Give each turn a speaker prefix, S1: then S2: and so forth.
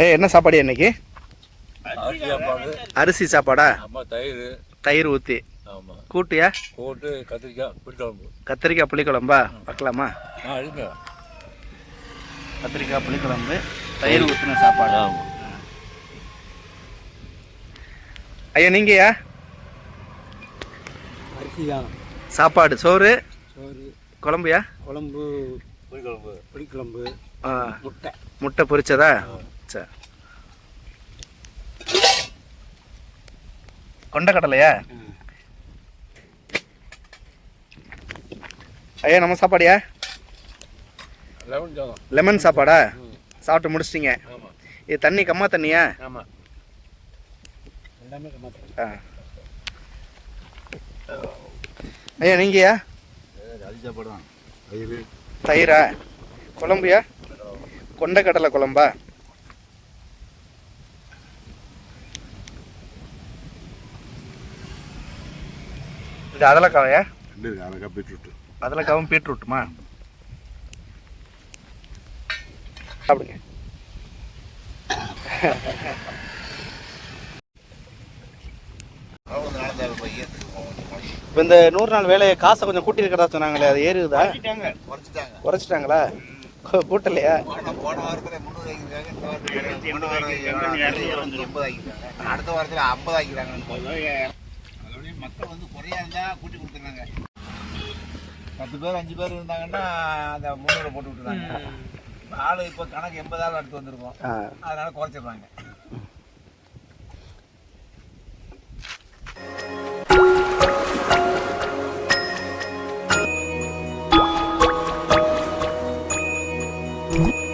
S1: ஐயா என்ன சாப்பாடு இன்னைக்கு?
S2: அரிசி சாப்பாடு. தயிர்.
S1: தயிர் ஊற்றி கூட்டியா?
S2: போட்டு கத்திரிக்காய் புளிக்குழம்பு.
S1: கத்திரிக்காய் புளிக்குழம்பா?
S2: இருங்க.
S1: கத்திரிக்காய் புளிக்குழம்பு தயிர் ஊற்றின சாப்பாடு.
S2: ஆமாம்
S1: ஐயா நீங்கயா? சாப்பாடு சோறு?
S3: சோறு.
S1: குழம்புயா?
S3: குழம்பு.
S2: புளிக்குழம்பு.
S3: புளிக்குழம்பு.
S1: ஆ,
S3: முட்டை.
S1: முட்டை பொரிச்சதா? சரி கொண்டக்கடலையா ஐயா நம்ம சாப்பாடியா?
S2: லெமன்
S1: சாப்பாடா? சாப்பிட்டு முடிச்சிட்டிங்க. இது தண்ணி கம்மா தண்ணியா? ஆ. ஐயா நீங்கயா?
S2: சாப்பாடு தயிரா?
S1: குழம்புயா? கொண்டக்கடலை குழம்பா? இது அதலக்காவையா
S2: ரெண்டு இருக்கு அதற்காக பீட்ரூட்
S1: அதலக்காவும் பீட்ரூட்டுமா? சாப்பிடுங்க. இப்போ இந்த நூறு நாள் வேலையை காசை கொஞ்சம் கூட்டி இருக்கிறதா சொன்னாங்களே அது ஏறுதா?
S4: குறைச்சிட்டாங்க
S1: குறைச்சிட்டாங்களா? கூட்டலையா
S4: அடுத்த வாரத்தில் ஐம்பது அதோடய மக்கள் வந்து குறையா இருந்தால் கூட்டி கொடுத்துருந்தாங்க பத்து பேர் அஞ்சு பேர் இருந்தாங்கன்னா அந்த முந்நூறு போட்டு விட்டுருந்தாங்க ஆள் இப்போ கணக்கு எண்பது ஆள் அடுத்து வந்திருக்கோம். அதனால குறைச்சிடுறாங்க.
S1: ஆ